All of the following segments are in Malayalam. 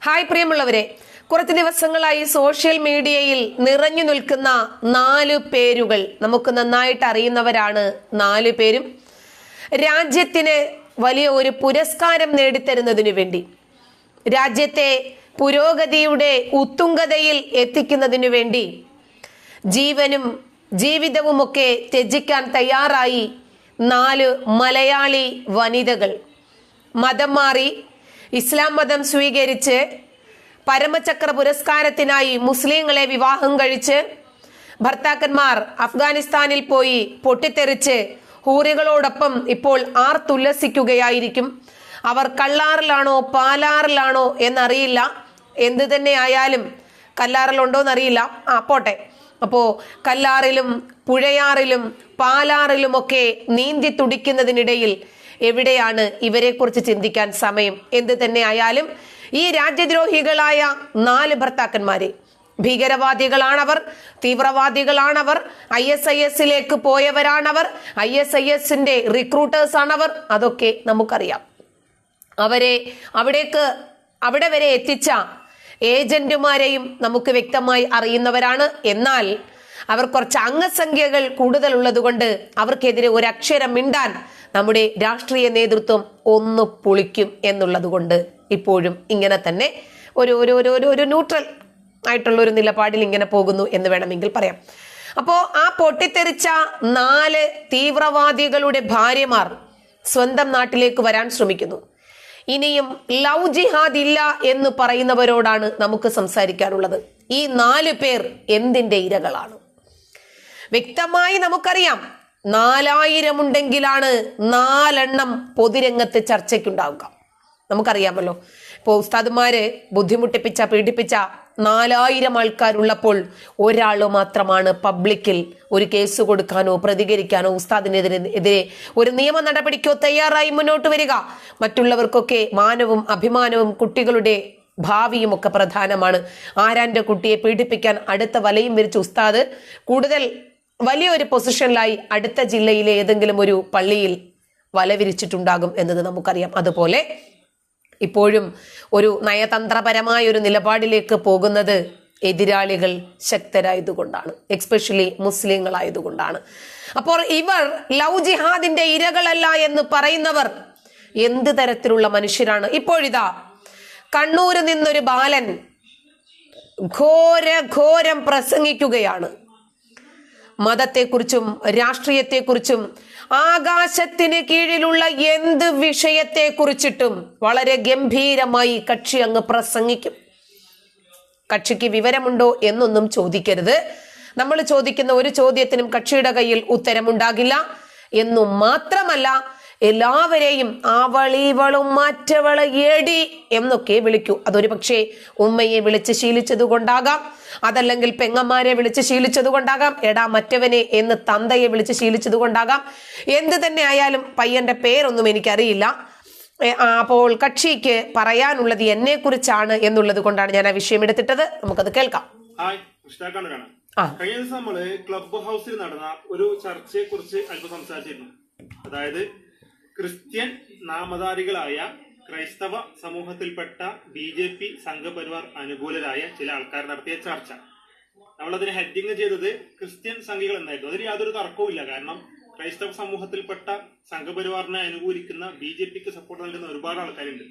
ഹായ് പ്രിയമുള്ളവരെ കുറച്ച് ദിവസങ്ങളായി സോഷ്യൽ മീഡിയയിൽ നിറഞ്ഞു നിൽക്കുന്ന നാല് പേരുകൾ നമുക്ക് നന്നായിട്ട് അറിയുന്നവരാണ് നാല് പേരും. രാജ്യത്തിന് വലിയ ഒരു പുരസ്കാരം നേടിത്തരുന്നതിനു വേണ്ടി രാജ്യത്തെ പുരോഗതിയുടെ ഉത്തുംഗതയിൽ എത്തിക്കുന്നതിനു വേണ്ടി ജീവനും ജീവിതവുമൊക്കെ ത്യജിക്കാൻ തയ്യാറായി നാല് മലയാളി വനിതകൾ. മതം മാറി ഇസ്ലാം മതം സ്വീകരിച്ച് പരമചക്ര പുരസ്കാരത്തിനായി മുസ്ലിങ്ങളെ വിവാഹം കഴിച്ച് ഭർത്താക്കന്മാർ അഫ്ഗാനിസ്ഥാനിൽ പോയി പൊട്ടിത്തെറിച്ച് ഹൂറികളോടൊപ്പം ഇപ്പോൾ ആർ തുല്ലസിക്കുകയായിരിക്കും അവർ കള്ളാറിലാണോ പാലാറിലാണോ എന്നറിയില്ല. എന്ത് തന്നെ ആയാലും കല്ലാറിലുണ്ടോ എന്നറിയില്ല ആ പോട്ടെ. അപ്പോൾ കല്ലാറിലും പുഴയാറിലും പാലാറിലുമൊക്കെ നീന്തി തുടിക്കുന്നതിനിടയിൽ എവിടെയാണ് ഇവരെക്കുറിച്ച് ചിന്തിക്കാൻ സമയം? എന്ത് തന്നെ ആയാലും ഈ രാജ്യദ്രോഹികളായ നാല് ഭർത്താക്കന്മാരെ. ഭീകരവാദികളാണവർ തീവ്രവാദികളാണവർ ഐ എസ് ഐ എസിലേക്ക് പോയവരാണവർ ഐ എസ് ഐ എസിന്റെ റിക്രൂട്ടേഴ്സ് ആണവർ അതൊക്കെ നമുക്കറിയാം. അവരെ അവിടേക്ക് അവിടെ വരെ എത്തിച്ച ഏജന്റുമാരെയും നമുക്ക് വ്യക്തമായി അറിയുന്നവരാണ്. എന്നാൽ അവർ കുറച്ച് അംഗസംഖ്യകൾ കൂടുതലുള്ളത് കൊണ്ട് അവർക്കെതിരെ ഒരു അക്ഷരം മിണ്ടാൻ നമ്മുടെ രാഷ്ട്രീയ നേതൃത്വം ഒന്ന് പൊളിക്കും എന്നുള്ളത് കൊണ്ട് ഇപ്പോഴും ഇങ്ങനെ തന്നെ ഒരു ഒരു ഒരു ഒരു ഒരു ന്യൂട്രൽ ആയിട്ടുള്ള ഒരു നിലപാടിൽ ഇങ്ങനെ പോകുന്നു എന്ന് വേണമെങ്കിൽ പറയാം. അപ്പോ ആ പൊട്ടിത്തെറിച്ച നാല് തീവ്രവാദികളുടെ ഭാര്യമാർ സ്വന്തം നാട്ടിലേക്ക് വരാൻ ശ്രമിക്കുന്നു. ഇനിയും ലവ് ജിഹാദ് ഇല്ല എന്ന് പറയുന്നവരോടാണ് നമുക്ക് സംസാരിക്കാനുള്ളത്. ഈ നാല് പേർ എന്തിന്റെ ഇരകളാണ്? വ്യക്തമായി നമുക്കറിയാം നാലായിരം ഉണ്ടെങ്കിലാണ് നാലെണ്ണം പൊതുരംഗത്ത് ചർച്ചയ്ക്കുണ്ടാവുക. നമുക്കറിയാമല്ലോ. ഇപ്പോൾ ഉസ്താദുമാരെ ബുദ്ധിമുട്ടിപ്പിച്ച പീഡിപ്പിച്ച നാലായിരം ആൾക്കാരുള്ളപ്പോൾ ഒരാൾ മാത്രമാണ് പബ്ലിക്കിൽ ഒരു കേസ് കൊടുക്കാനോ പ്രതികരിക്കാനോ ഉസ്താദിനെതിരെ എതിരെ ഒരു നിയമ നടപടിക്കോ തയ്യാറായി മുന്നോട്ട് വരിക. മറ്റുള്ളവർക്കൊക്കെ മാനവും അഭിമാനവും കുട്ടികളുടെ ഭാവിയും ഒക്കെ പ്രധാനമാണ്. ആരാന്റെ കുട്ടിയെ പീഡിപ്പിക്കാൻ അടുത്ത വലയും വിരിച്ച ഉസ്താദ് കൂടുതൽ വലിയൊരു പൊസിഷനിലായി അടുത്ത ജില്ലയിലെ ഏതെങ്കിലും ഒരു പള്ളിയിൽ വലവിരിച്ചിട്ടുണ്ടാകും എന്നത് നമുക്കറിയാം. അതുപോലെ ഇപ്പോഴും ഒരു നയതന്ത്രപരമായ ഒരു നിലപാടിലേക്ക് പോകുന്നത് എതിരാളികൾ ശക്തരായതുകൊണ്ടാണ്. എക്സ്പെഷ്യലി മുസ്ലിങ്ങളായതുകൊണ്ടാണ്. അപ്പോൾ ഇവർ ലവ് ജിഹാദിന്റെ ഇരകളല്ല എന്ന് പറയുന്നവർ എന്ത് തരത്തിലുള്ള മനുഷ്യരാണ്? ഇപ്പോഴിതാ കണ്ണൂര് നിന്നൊരു ബാലൻ ഘോര ഘോരം പ്രസംഗിക്കുകയാണ്. മതത്തെക്കുറിച്ചും രാഷ്ട്രീയത്തെക്കുറിച്ചും ആകാശത്തിന് കീഴിലുള്ള എന്ത് വിഷയത്തെക്കുറിച്ചിട്ടും വളരെ ഗംഭീരമായി കക്ഷി അങ്ങ് പ്രസംഗിക്കും. കക്ഷിക്ക് വിവരമുണ്ടോ എന്നൊന്നും ചോദിക്കരുത്. നമ്മൾ ചോദിക്കുന്ന ഒരു ചോദ്യത്തിനും കക്ഷിയുടെ കയ്യിൽ ഉത്തരമുണ്ടാകില്ല. എന്നു മാത്രമല്ല എല്ലാവരെയും അവളിവളും മറ്റവൾ എടി എന്നൊക്കെ വിളിക്കൂ. അതൊരു പക്ഷേ ഉമ്മയെ വിളിച്ച് ശീലിച്ചത് കൊണ്ടാകാം അതല്ലെങ്കിൽ പെങ്ങന്മാരെ വിളിച്ച് ശീലിച്ചത് കൊണ്ടാകാം എടാ മറ്റവനെ എന്ന് തന്തയെ വിളിച്ച് ശീലിച്ചത് കൊണ്ടാകാം എന്ത് തന്നെ ആയാലും പയ്യന്റെ പേരൊന്നും എനിക്കറിയില്ല. അപ്പോൾ കക്ഷിക്ക് പറയാനുള്ളത് എന്നെ കുറിച്ചാണ് എന്നുള്ളത് കൊണ്ടാണ് ഞാൻ ആ വിഷയം എടുത്തിട്ടത്. നമുക്കത് കേൾക്കാം. കഴിഞ്ഞ ദിവസം നമ്മൾ ക്ലബ് ഹൗസിൽ നടന്ന ഒരു ചർച്ചയെ കുറിച്ച് അല്പം സംസാരിച്ചിരുന്നു. അതായത് ക്രിസ്ത്യൻ നാമധാരികളായ ക്രൈസ്തവ സമൂഹത്തിൽപ്പെട്ട ബി ജെ പി സംഘപരിവാർ അനുകൂലരായ ചില ആൾക്കാർ നടത്തിയ ചർച്ച. നമ്മളതിന് ഹെഡിങ് ചെയ്തത് ക്രിസ്ത്യൻ സംഘികൾ എന്നായിരുന്നു അതിന് യാതൊരു തർക്കവുമില്ല കാരണം ക്രൈസ്തവ സമൂഹത്തിൽപ്പെട്ട സംഘപരിവാറിനെ അനുകൂലിക്കുന്ന ബി ജെ പിക്ക് സപ്പോർട്ട് നൽകുന്ന ഒരുപാട് ആൾക്കാരുണ്ട്.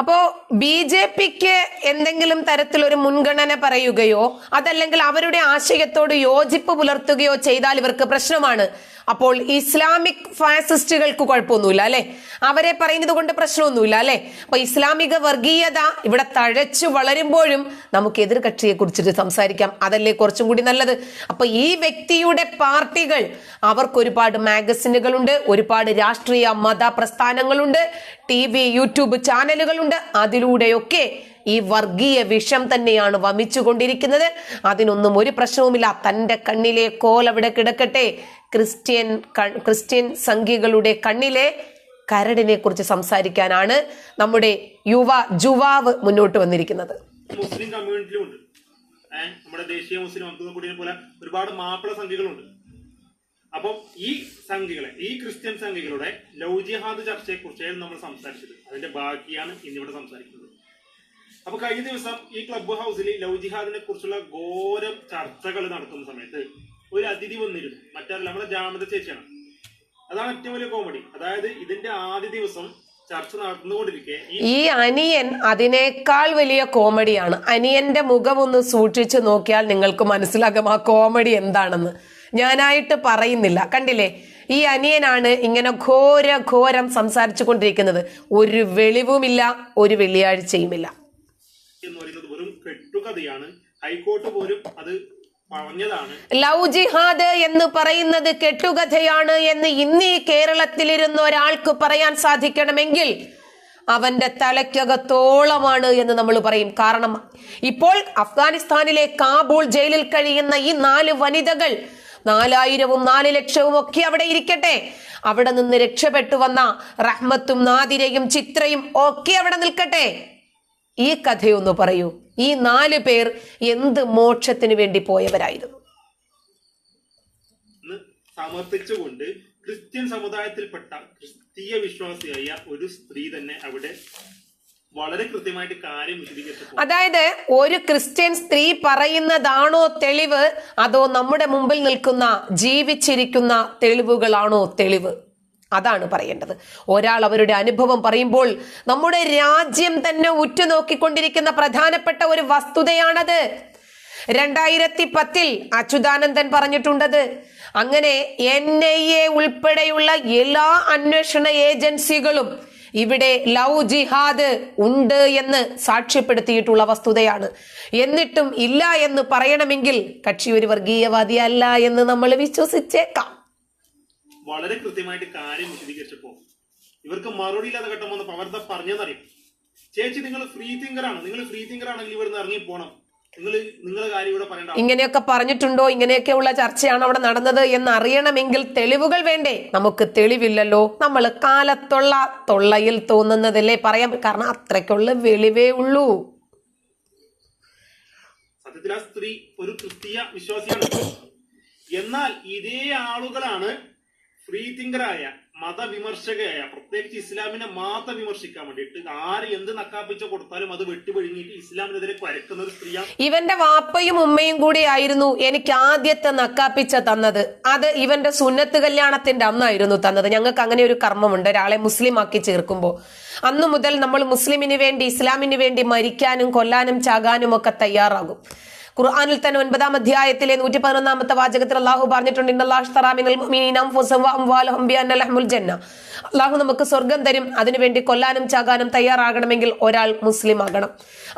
അപ്പോ ബി ജെ പിക്ക് എന്തെങ്കിലും തരത്തിലൊരു മുൻഗണന പറയുകയോ അതല്ലെങ്കിൽ അവരുടെ ആശയത്തോട് യോജിപ്പ് പുലർത്തുകയോ ചെയ്താൽ ഇവർക്ക് പ്രശ്നമാണ്. അപ്പോൾ ഇസ്ലാമിക് ഫാസിസ്റ്റുകൾക്ക് കുഴപ്പമൊന്നുമില്ല അല്ലെ? അവരെ പറയുന്നത് കൊണ്ട് പ്രശ്നമൊന്നുമില്ല അല്ലെ? അപ്പൊ ഇസ്ലാമിക വർഗീയത ഇവിടെ തഴച്ചു വളരുമ്പോഴും നമുക്ക് എതിർ കക്ഷിയെ കുറിച്ചിട്ട് സംസാരിക്കാം. അതല്ലേ കുറച്ചും കൂടി നല്ലത്? അപ്പൊ ഈ വ്യക്തിയുടെ പാർട്ടികൾ അവർക്ക് ഒരുപാട് മാഗസിനുകളുണ്ട് ഒരുപാട് രാഷ്ട്രീയ മത പ്രസ്ഥാനങ്ങളുണ്ട് ടി വി യൂട്യൂബ് ചാനലുകളുണ്ട് അതിലൂടെയൊക്കെ ഈ വർഗീയ വിഷം തന്നെയാണ് വമിച്ചുകൊണ്ടിരിക്കുന്നത്. അതിനൊന്നും ഒരു പ്രശ്നവുമില്ല. തന്റെ കണ്ണിലെ കോൽ അവിടെ കിടക്കട്ടെ. ക്രിസ്ത്യൻ ക്രിസ്ത്യൻ സംഖ്യകളുടെ കണ്ണിലെ കരടിനെ കുറിച്ച് സംസാരിക്കാനാണ് നമ്മുടെ യുവ ജുവാവ് മുന്നോട്ട് വന്നിരിക്കുന്നത്. മുസ്ലിം കമ്മ്യൂണിറ്റിയിലുണ്ട് നമ്മുടെ ദേശീയ മുസ്ലിം അബ്ദുൽ പോലെ ഒരുപാട് മാപ്പിള സംഖ്യകളുണ്ട് അപ്പം ഈ സംഖ്യകളെ ഈ ക്രിസ്ത്യൻ സംഖ്യകളുടെ ലൗജിഹാദ് ചർച്ചയെ കുറിച്ചായിരുന്നു നമ്മൾ സംസാരിച്ചത്. അതിന്റെ ബാക്കിയാണ് ഇന്നിവിടെ സംസാരിക്കുന്നത്. അപ്പൊ കഴിഞ്ഞ ദിവസം ഈ ക്ലബ് ഹൗസിൽ ലവ് ജിഹാദിനെ കുറിച്ചുള്ള ഘോരം ചർച്ചകൾ നടത്തുന്ന സമയത്ത് ഒരു അതിഥി വന്നിരുന്നു. മറ്റാരല്ല നമ്മുടെ ജാമത ചേച്ചിയാണ്. അതാണ് ഏറ്റവും വലിയ കോമഡി അതായത് ഇതിന്റെ ആദ്യ ദിവസം ചർച്ച നടന്നുകൊണ്ടിരിക്കെ ഈ അനിയൻ അതിനേക്കാൾ വലിയ കോമഡിയാണ് അനിയന്റെ മുഖം ഒന്ന് സൂക്ഷിച്ചു നോക്കിയാൽ നിങ്ങൾക്ക് മനസ്സിലാകും ആ കോമഡി എന്താണെന്ന്. ഞാനായിട്ട് പറയുന്നില്ല. കണ്ടില്ലേ? ഈ അനിയനാണ് ഇങ്ങനെ ഘോര ഘോരം സംസാരിച്ചു കൊണ്ടിരിക്കുന്നത് ഒരു വെളിവുമില്ല ഒരു വെള്ളിയാഴ്ചയുമില്ല. എന്ന് പറയുന്നത് വെറും കെട്ടുകഥയാണ്. ഹൈക്കോർട്ട് പോലും അത് പറഞ്ഞതാണ്. ജിഹാദ് എന്ന് പറയുന്നത് കെട്ടുകഥയാണ് എന്ന് ഇന്ന് ഈ കേരളത്തിലിരുന്ന ഒരാൾക്ക് പറയാൻ സാധിക്കണമെങ്കിൽ അവന്റെ തലയ്ക്കകത്തോളമാണ് എന്ന് നമ്മൾ പറയും. കാരണം ഇപ്പോൾ അഫ്ഗാനിസ്ഥാനിലെ കാബൂൾ ജയിലിൽ കഴിയുന്ന ഈ നാല് വനിതകൾ നാലായിരവും നാല് ലക്ഷവും ഒക്കെ അവിടെ ഇരിക്കട്ടെ. അവിടെ നിന്ന് രക്ഷപ്പെട്ടു വന്ന റഹ്മത്തും നാദിരയും ചിത്രയും ഒക്കെ അവിടെ നിൽക്കട്ടെ. ഈ കഥയൊന്ന് പറയൂ. ഈ നാല് പേർ എന്ത് മോക്ഷത്തിന് വേണ്ടി പോയവരായിരുന്നു? സമർപ്പിച്ചുകൊണ്ട് ക്രിസ്ത്യൻ സമുദായത്തിൽപ്പെട്ട ക്രിസ്തീയ വിശ്വാസിയായ ഒരു സ്ത്രീ തന്നെ അവിടെ വളരെ കൃത്യമായിട്ട് കാര്യം വിശദീകരിച്ചു അതായത് ഒരു ക്രിസ്ത്യൻ സ്ത്രീ പറയുന്നതാണോ തെളിവ് അതോ നമ്മുടെ മുമ്പിൽ നിൽക്കുന്ന ജീവിച്ചിരിക്കുന്ന തെളിവുകളാണോ തെളിവ്? അതാണ് പറയേണ്ടത്. ഒരാൾ അവരുടെ അനുഭവം പറയുമ്പോൾ നമ്മുടെ രാജ്യം തന്നെ ഉറ്റുനോക്കിക്കൊണ്ടിരിക്കുന്ന പ്രധാനപ്പെട്ട ഒരു വസ്തുതയാണത്. രണ്ടായിരത്തി പത്തിൽ അച്യുതാനന്ദൻ പറഞ്ഞിട്ടുണ്ടത് അങ്ങനെ എൻ ഐ എ ഉൾപ്പെടെയുള്ള എല്ലാ അന്വേഷണ ഏജൻസികളും ഇവിടെ ലവ് ജിഹാദ് ഉണ്ട് എന്ന് സാക്ഷ്യപ്പെടുത്തിയിട്ടുള്ള വസ്തുതയാണ്. എന്നിട്ടും ഇല്ല എന്ന് പറയണമെങ്കിൽ കക്ഷി ഒരു വർഗീയവാദിയല്ല എന്ന് നമ്മൾ വിശ്വസിച്ചേക്കാം. വളരെ കൃത്യമായിട്ട് കാര്യം വിശദീകരിച്ചപ്പോ ഇവർക്ക് മറുപടി ഇല്ലാത്ത ഘട്ടം വന്ന് അവരുടെ പറഞ്ഞതെന്നറിയും ചേച്ചി നിങ്ങൾ ഫ്രീ തിങ്കർ ആണ്. നിങ്ങൾ ഫ്രീ തിങ്കർ ആണെങ്കിൽ ഇവിടുന്ന് ഇറങ്ങി പറയേണ്ട ഇങ്ങനെയൊക്കെ പറഞ്ഞിട്ടുണ്ടോ? ഇങ്ങനെയൊക്കെയുള്ള ചർച്ചയാണ് അവിടെ നടന്നത് എന്ന് അറിയണമെങ്കിൽ തെളിവുകൾ വേണ്ടേ? നമുക്ക് തെളിവില്ലല്ലോ. നമ്മൾ കാലത്തുള്ള തൊള്ളയിൽ തോന്നുന്നതല്ലേ പറയാൻ കാരണം അത്രയ്ക്കുള്ള വെളിവേ ഉള്ളൂ. സത്യത്തിൽ ആ സ്ത്രീ ഒരു ക്രിസ്തീയ വിശ്വാസിയാണ്. എന്നാൽ ഇതേ ആളുകളാണ് ഫ്രീ തിങ്കറായ മതവിമർശകയായ പ്രത്യേകിച്ച് ഇസ്ലാമിനെ മാത്രം വിമർശിക്കാൻ വേണ്ടിയിട്ട് ആര് എന്ത് നക്കാപ്പിച്ച കൊടുത്താലും അത് വെട്ടിപൊഴുങ്ങിയിട്ട് ഇസ്ലാമിനെതിരെ കുരക്കുന്ന ഒരു സ്ത്രീയാണ്. ഇവന്റെ വാപ്പയും ഉമ്മയും കൂടി ആയിരുന്നു എനിക്ക് ആദ്യത്തെ നക്കാപ്പിച്ച തന്നത്. അത് ഇവന്റെ സുന്നത്ത് കല്യാണത്തിന്റെ അന്നായിരുന്നു തന്നത്. ഞങ്ങൾക്ക് അങ്ങനെ ഒരു കർമ്മമുണ്ട്. ഒരാളെ മുസ്ലിം ആക്കി ചേർക്കുമ്പോൾ. അന്നു മുതൽ നമ്മൾ മുസ്ലിമിന് വേണ്ടി ഇസ്ലാമിന് വേണ്ടി മരിക്കാനും കൊല്ലാനും ചാകാനും ഒക്കെ തയ്യാറാകും. ഖുർആനിൽ തന്നെ ഒൻപതാം അധ്യായത്തിലെ നൂറ്റി പതിനൊന്നാമത്തെ വാചകത്തിൽ അള്ളാഹു പറഞ്ഞിട്ടുണ്ട് അള്ളാഹു നമുക്ക് സ്വർഗം തരും. അതിനുവേണ്ടി കൊല്ലാനും ചാകാനും തയ്യാറാകണമെങ്കിൽ ഒരാൾ മുസ്ലിം ആകണം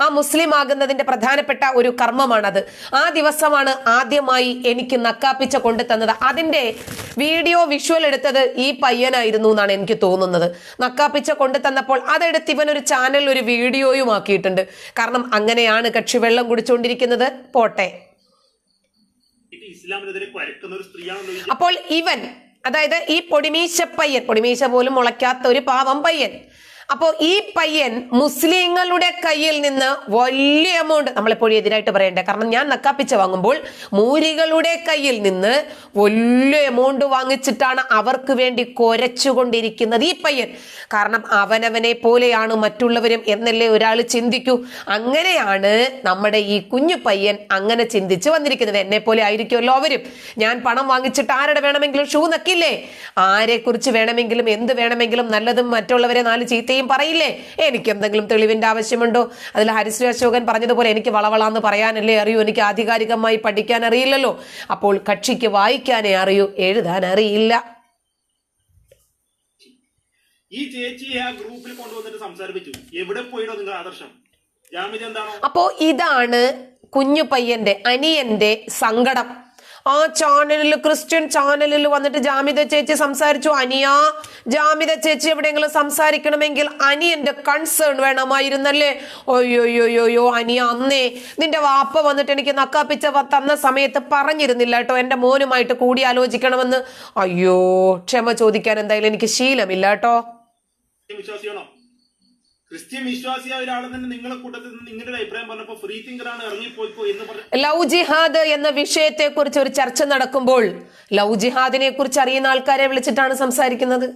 ആ മുസ്ലിം ആകുന്നതിന്റെ പ്രധാനപ്പെട്ട ഒരു കർമ്മമാണത്. ആ ദിവസമാണ് ആദ്യമായി എനിക്ക് നക്കാപ്പിച്ച കൊണ്ടു തന്നത്. അതിന്റെ വീഡിയോ വിഷ്വൽ എടുത്തത് ഈ പയ്യനായിരുന്നു എന്നാണ് എനിക്ക് തോന്നുന്നത്. നക്കാപ്പിച്ച കൊണ്ടു തന്നപ്പോൾ അതെടുത്ത് ഇവൻ ഒരു ചാനൽ ഒരു വീഡിയോയും ആക്കിയിട്ടുണ്ട്. കാരണം അങ്ങനെയാണ് കക്ഷി വെള്ളം കുടിച്ചുകൊണ്ടിരിക്കുന്നത്. പോട്ടെ. അപ്പോൾ ഇവൻ അതായത് ഈ പൊടിമീശ പയ്യൻ പൊടിമീശ പോലും മുളയ്ക്കാത്ത ഒരു പാവം പയ്യൻ. അപ്പോൾ ഈ പയ്യൻ മുസ്ലിങ്ങളുടെ കയ്യിൽ നിന്ന് വലിയ എമൗണ്ട് നമ്മളെപ്പോഴും എതിരായിട്ട് പറയണ്ടേ? കാരണം ഞാൻ നക്കാപ്പിച്ച വാങ്ങുമ്പോൾ മൂരികളുടെ കയ്യിൽ നിന്ന് വലിയ എമൗണ്ട് വാങ്ങിച്ചിട്ടാണ് അവർക്ക് വേണ്ടി കൊരച്ചുകൊണ്ടിരിക്കുന്നത് ഈ പയ്യൻ. കാരണം അവനവനെ പോലെയാണ് മറ്റുള്ളവരും എന്നല്ലേ ഒരാൾ ചിന്തിക്കൂ. അങ്ങനെയാണ് നമ്മുടെ ഈ കുഞ്ഞു പയ്യൻ അങ്ങനെ ചിന്തിച്ച് വന്നിരിക്കുന്നത്. എന്നെ പോലെ ആയിരിക്കുമല്ലോ അവരും. ഞാൻ പണം വാങ്ങിച്ചിട്ട് ആരുടെ വേണമെങ്കിലും ഷൂ നക്കില്ലേ? ആരെക്കുറിച്ച് വേണമെങ്കിലും എന്ത് വേണമെങ്കിലും നല്ലതും മറ്റുള്ളവരെ നാല് ചീത്തയും പറയില്ലേ? എനിക്ക് എന്തെങ്കിലും തെളിവിന്റെ ആവശ്യമുണ്ടോ? അതിൽ ഹരിശ്രീ അശോകൻ പറഞ്ഞതുപോലെ എനിക്ക് വളവളാന്ന് പറയാനല്ലേ അറിയൂ. എനിക്ക് ആധികാരികമായി പഠിക്കാൻ അറിയില്ലല്ലോ അപ്പോൾ കക്ഷിക്ക് വായിക്കാനേ അറിയൂ. എഴുതാൻ അറിയില്ല ഈ ആ ഗ്രൂപ്പിൽ കൊണ്ടുവന്നിട്ട് സംസാരിപ്പിച്ചു. എവിടെ പോയിടോ നിങ്ങൾ ആദർശം? അപ്പോ ഇതാണ് കുഞ്ഞു പയ്യന്റെ അനിയന്റെ സങ്കടം. ആ ചാനലിൽ ക്രിസ്ത്യൻ ചാനലിൽ വന്നിട്ട് ജാമിത ചേച്ചി സംസാരിച്ചു. അനിയ ജാമിത ചേച്ചി എവിടെയെങ്കിലും സംസാരിക്കണമെങ്കിൽ അനിയന്റെ കൺസേൺ വേണമായിരുന്നല്ലേ? ഒയ്യോയ്യോയ്യോ അനിയ അന്നേ നിന്റെ വാപ്പ വന്നിട്ട് എനിക്ക് നക്കാപ്പിച്ച തന്ന സമയത്ത് പറഞ്ഞിരുന്നില്ല കേട്ടോ എന്റെ മോനുമായിട്ട് കൂടി ആലോചിക്കണമെന്ന് അയ്യോ ക്ഷമ ചോദിക്കാൻ എന്തായാലും എനിക്ക് ശീലമില്ല കേട്ടോ. വിശ്വാസിയാണോ? ക്രിസ്ത്യൻ വിശ്വാസിയായ ഒരാളെ തന്നെ നിങ്ങളെ കൂട്ടത്തിൽ നിന്ന് നിങ്ങളുടെ അഭിപ്രായം പറഞ്ഞപ്പോ ഫ്രീ തിങ്കറാണ് ഇറങ്ങിപ്പോയിക്കോ എന്ന് പറഞ്ഞ ലവ് ജിഹാദ് എന്ന വിഷയത്തെ കുറിച്ച് ഒരു ചർച്ച നടക്കുമ്പോൾ ലവ് ജിഹാദിനെ കുറിച്ച് അറിയുന്ന ആൾക്കാരെ വിളിച്ചിട്ടാണ് സംസാരിക്കുന്നത്.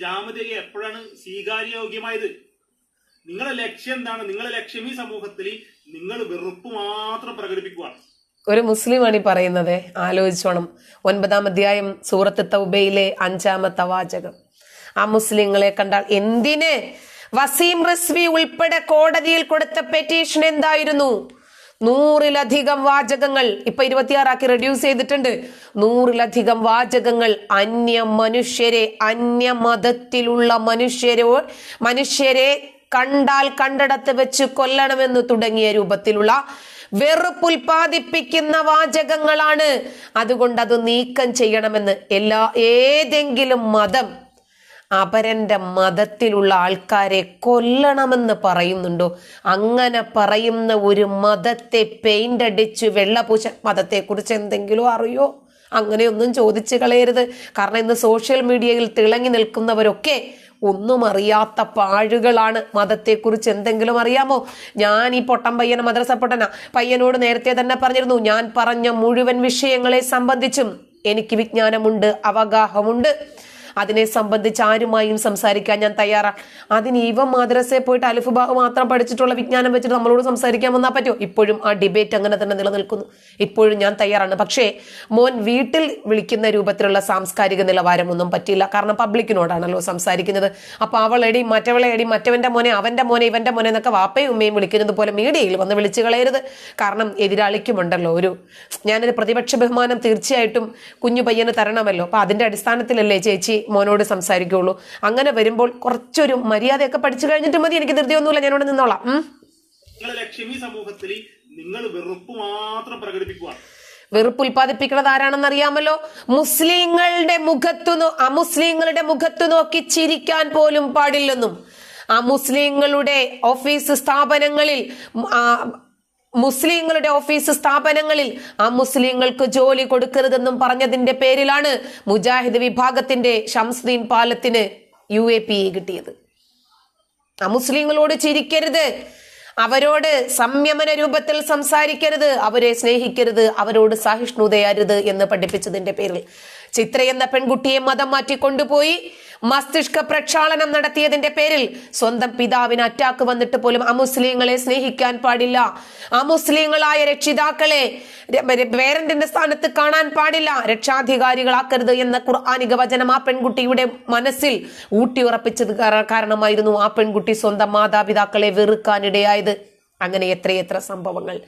ജാമതയെ എപ്പോഴാണ് സ്വീകാര്യോഗ്യമായത് നിങ്ങളുടെ ലക്ഷ്യം എന്താണ്? നിങ്ങളുടെ ലക്ഷ്യം ഈ സമൂഹത്തിൽ നിങ്ങൾ വെറുപ്പ് മാത്രം പ്രകടിപ്പിക്കുക ഒരു മുസ്ലിമാണ് ഈ പറയുന്നത്. ആലോചിച്ചോണം. ഒൻപതാം അധ്യായം സൂറത്ത് തൗബയിലെ അഞ്ചാമത്തെ വാചകം. ആ മുസ്ലിങ്ങളെ കണ്ടാൽ എന്തിന്? വസീം റിസ്വി ഉൾപ്പെടെ കോടതിയിൽ കൊടുത്ത പെറ്റീഷൻ എന്തായിരുന്നു? നൂറിലധികം വാചകങ്ങൾ ഇപ്പൊ ഇരുപത്തിയാറാക്കി റെഡ്യൂസ് ചെയ്തിട്ടുണ്ട്. നൂറിലധികം വാചകങ്ങൾ അന്യ മനുഷ്യരെ അന്യ മതത്തിലുള്ള മനുഷ്യരോ മനുഷ്യരെ കണ്ടാൽ കണ്ടിടത്ത് വെച്ച് കൊല്ലണമെന്ന് തുടങ്ങിയ രൂപത്തിലുള്ള വെറുപ്പുൽപാദിപ്പിക്കുന്ന വാചകങ്ങളാണ്. അതുകൊണ്ട് അത് നീക്കം ചെയ്യണമെന്ന് എല്ലാ ഏതെങ്കിലും മതം അപരന്റെ മതത്തിലുള്ള ആൾക്കാരെ കൊല്ലണമെന്ന് പറയുന്നുണ്ടോ? അങ്ങനെ പറയുന്ന ഒരു മതത്തെ പെയിന്റ് അടിച്ച് വെള്ളപൂശ മതത്തെക്കുറിച്ച് എന്തെങ്കിലും അറിയോ? അങ്ങനെയൊന്നും ചോദിച്ചു കളയരുത്. കാരണം ഇന്ന് സോഷ്യൽ മീഡിയയിൽ തിളങ്ങി നിൽക്കുന്നവരൊക്കെ ഒന്നും അറിയാത്ത പാഴുകളാണ് മതത്തെക്കുറിച്ച് എന്തെങ്കിലും അറിയാമോ? ഞാൻ ഈ പൊട്ടം പയ്യന മദ്രസ പൊട്ടന. പയ്യനോട് നേരത്തെ തന്നെ പറഞ്ഞിരുന്നു ഞാൻ പറഞ്ഞ മുഴുവൻ വിഷയങ്ങളെ സംബന്ധിച്ചും എനിക്ക് വിജ്ഞാനമുണ്ട് അവഗാഹമുണ്ട്. അതിനെ സംബന്ധിച്ച് ആരുമായും സംസാരിക്കാൻ ഞാൻ തയ്യാറാണ് അതിന് ഇവ മദ്രസയിൽ പോയിട്ട് അലിഫുബാഹ് മാത്രം പഠിച്ചിട്ടുള്ള വിജ്ഞാനം വെച്ചിട്ട് നമ്മളോട് സംസാരിക്കാൻ വന്നാൽ പറ്റുമോ ഇപ്പോഴും ആ ഡിബേറ്റ് അങ്ങനെ തന്നെ നിലനിൽക്കുന്നു. ഇപ്പോഴും ഞാൻ തയ്യാറാണ്. പക്ഷേ മോൻ വീട്ടിൽ വിളിക്കുന്ന രൂപത്തിലുള്ള സാംസ്കാരിക നിലവാരമൊന്നും പറ്റില്ല കാരണം പബ്ലിക്കിനോടാണല്ലോ സംസാരിക്കുന്നത്. അപ്പോൾ അവളെടി മറ്റവളെ എടി മറ്റവന്റെ മോനെ അവന്റെ മോനെ ഇവന്റെ മോനെ എന്നൊക്കെ വാപ്പയും ഉമ്മയും വിളിക്കുന്നത് പോലെ മീഡിയയിൽ വന്ന് വിളിച്ചു കളയരുത്. കാരണം എതിരാളിക്കുമുണ്ടല്ലോ ഒരു ഞാനൊരു പ്രതിപക്ഷ ബഹുമാനം തീർച്ചയായിട്ടും കുഞ്ഞു പയ്യന് തരണമല്ലോ. അപ്പോൾ അതിന്റെ അടിസ്ഥാനത്തിലല്ലേ ചേച്ചി മോനോട് സംസാരിക്കുള്ളൂ അങ്ങനെ വരുമ്പോൾ കുറച്ചൊരു മര്യാദയൊക്കെ പഠിച്ചു കഴിഞ്ഞിട്ട് മതി. എനിക്ക് ധൃതിയൊന്നുമില്ല. ഞാനിവിടെ നിന്നോളാം. നിങ്ങളെ സമൂഹത്തിൽ നിങ്ങൾ വെറുപ്പ് മാത്രം പ്രകടിപ്പിക്കുക വെറുപ്പ് ഉൽപ്പാദിപ്പിക്കുന്നത് ആരാണെന്ന് അറിയാമല്ലോ മുസ്ലിങ്ങളുടെ മുഖത്തു നോ- അമുസ്ലിങ്ങളുടെ മുഖത്തു നോക്കി ചിരിക്കാൻ പോലും പാടില്ലെന്നും ആ മുസ്ലിങ്ങളുടെ ഓഫീസ് സ്ഥാപനങ്ങളിൽ മുസ്ലിങ്ങളുടെ ഓഫീസ് സ്ഥാപനങ്ങളിൽ ആ മുസ്ലിങ്ങൾക്ക് ജോലി കൊടുക്കരുതെന്നും പറഞ്ഞതിന്റെ പേരിലാണ് മുജാഹിദ് വിഭാഗത്തിന്റെ ഷംസ്ദീൻ പാലത്തിന് യു എ പി എ കിട്ടിയത്. ആ മുസ്ലിങ്ങളോട് ചിരിക്കരുത്. അവരോട് സംയമന രൂപത്തിൽ സംസാരിക്കരുത്. അവരെ സ്നേഹിക്കരുത്. അവരോട് സഹിഷ്ണുതയരുത് എന്ന് പഠിപ്പിച്ചതിന്റെ പേരിൽ ചിത്ര എന്ന പെൺകുട്ടിയെ മതം മാറ്റി കൊണ്ടുപോയി മസ്തിഷ്ക പ്രക്ഷാളനം നടത്തിയതിന്റെ പേരിൽ സ്വന്തം പിതാവിന് അറ്റാക്ക് വന്നിട്ട് പോലും അമുസ്ലിങ്ങളെ സ്നേഹിക്കാൻ പാടില്ല. അമുസ്ലിങ്ങളായ രക്ഷിതാക്കളെ പേരന്റിന്റെ സ്ഥാനത്ത് കാണാൻ പാടില്ല. രക്ഷാധികാരികളാക്കരുത് എന്ന ഖുർആാനിക വചനം ആ പെൺകുട്ടിയുടെ മനസ്സിൽ ഊട്ടിയുറപ്പിച്ചത് കാര- കാരണമായിരുന്നു. ആ പെൺകുട്ടി സ്വന്തം മാതാപിതാക്കളെ വെറുക്കാനിടയായത് അങ്ങനെ എത്രയെത്ര സംഭവങ്ങൾ.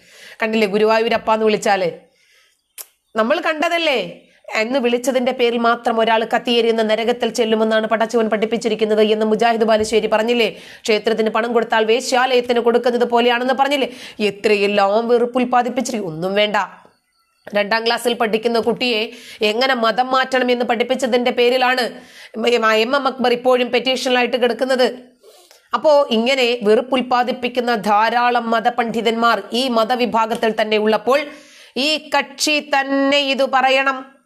കണ്ടില്ലേ ഗുരുവായൂരപ്പ എന്ന് വിളിച്ചാൽ? നമ്മൾ കണ്ടതല്ലേ? എന്ന് വിളിച്ചതിന്റെ പേരിൽ മാത്രം ഒരാൾ കത്തിയേരിയുന്ന നരകത്തിൽ ചെല്ലുമെന്നാണ് പടച്ചവൻ പഠിപ്പിച്ചിരിക്കുന്നത് എന്ന് മുജാഹിദ് ബാലുശ്ശേരി പറഞ്ഞില്ലേ? ക്ഷേത്രത്തിന് പണം കൊടുത്താൽ വേശ്യാലയത്തിന് കൊടുക്കുന്നത് പോലെയാണെന്ന് പറഞ്ഞില്ലേ? എത്രയെല്ലാം വെറുപ്പുൽപാദിപ്പിച്ചിരിക്കും ഒന്നും വേണ്ട. രണ്ടാം ക്ലാസ്സിൽ പഠിക്കുന്ന കുട്ടിയെ എങ്ങനെ മതം മാറ്റണം എന്ന് പഠിപ്പിച്ചതിന്റെ പേരിലാണ് എം എം അക്ബർ ഇപ്പോഴും പെറ്റീഷനിലായിട്ട് കിടക്കുന്നത്. അപ്പോ ഇങ്ങനെ വെറുപ്പ് വെറുപ്പുൽപാദിപ്പിക്കുന്ന ധാരാളം മതപണ്ഡിതന്മാർ ഈ മതവിഭാഗത്തിൽ തന്നെ ഉള്ളപ്പോൾ ഈ കക്ഷി തന്നെ ഇത് പറയണം.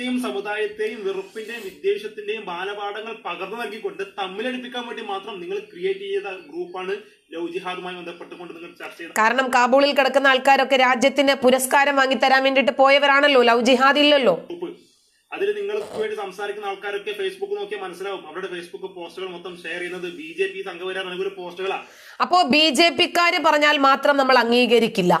ത്തെയും സമുദായത്തെയും വെറുപ്പിന്റെയും വിദ്വേഷത്തിന്റെയും ബാലപാഠങ്ങൾ പകർന്നു നൽകിക്കൊണ്ട് തമ്മിലടിപ്പിക്കാൻ വേണ്ടി മാത്രം നിങ്ങൾ ക്രിയേറ്റ് ചെയ്ത ഗ്രൂപ്പാണ് ലവ് ജിഹാദുമായി ബന്ധപ്പെട്ടുകൊണ്ട് നിങ്ങൾ ചർച്ച ചെയ്ത കാരണം കാബൂളിൽ കിടക്കുന്ന ആൾക്കാരൊക്കെ രാജ്യത്തിന് പുരസ്കാരം വാങ്ങി തരാൻ വേണ്ടിട്ട് പോയവരാണല്ലോ ലവ് ജിഹാദ് ഇല്ലല്ലോ അതിൽ നിങ്ങൾക്ക് വേണ്ടി സംസാരിക്കുന്ന ആൾക്കാരൊക്കെ ഫേസ്ബുക്ക് നോക്കിയാൽ മനസ്സിലാവും. അവരുടെ ഫേസ്ബുക്ക് പോസ്റ്റുകൾ മൊത്തം ഷെയർ ചെയ്യുന്നത് ബി ജെ പി സംഘപരിവാർ അനുകൂല പോസ്റ്റുകളാണ് അപ്പോ ബി ജെ പിക്കാര് പറഞ്ഞാൽ മാത്രം നമ്മൾ അംഗീകരിക്കില്ല.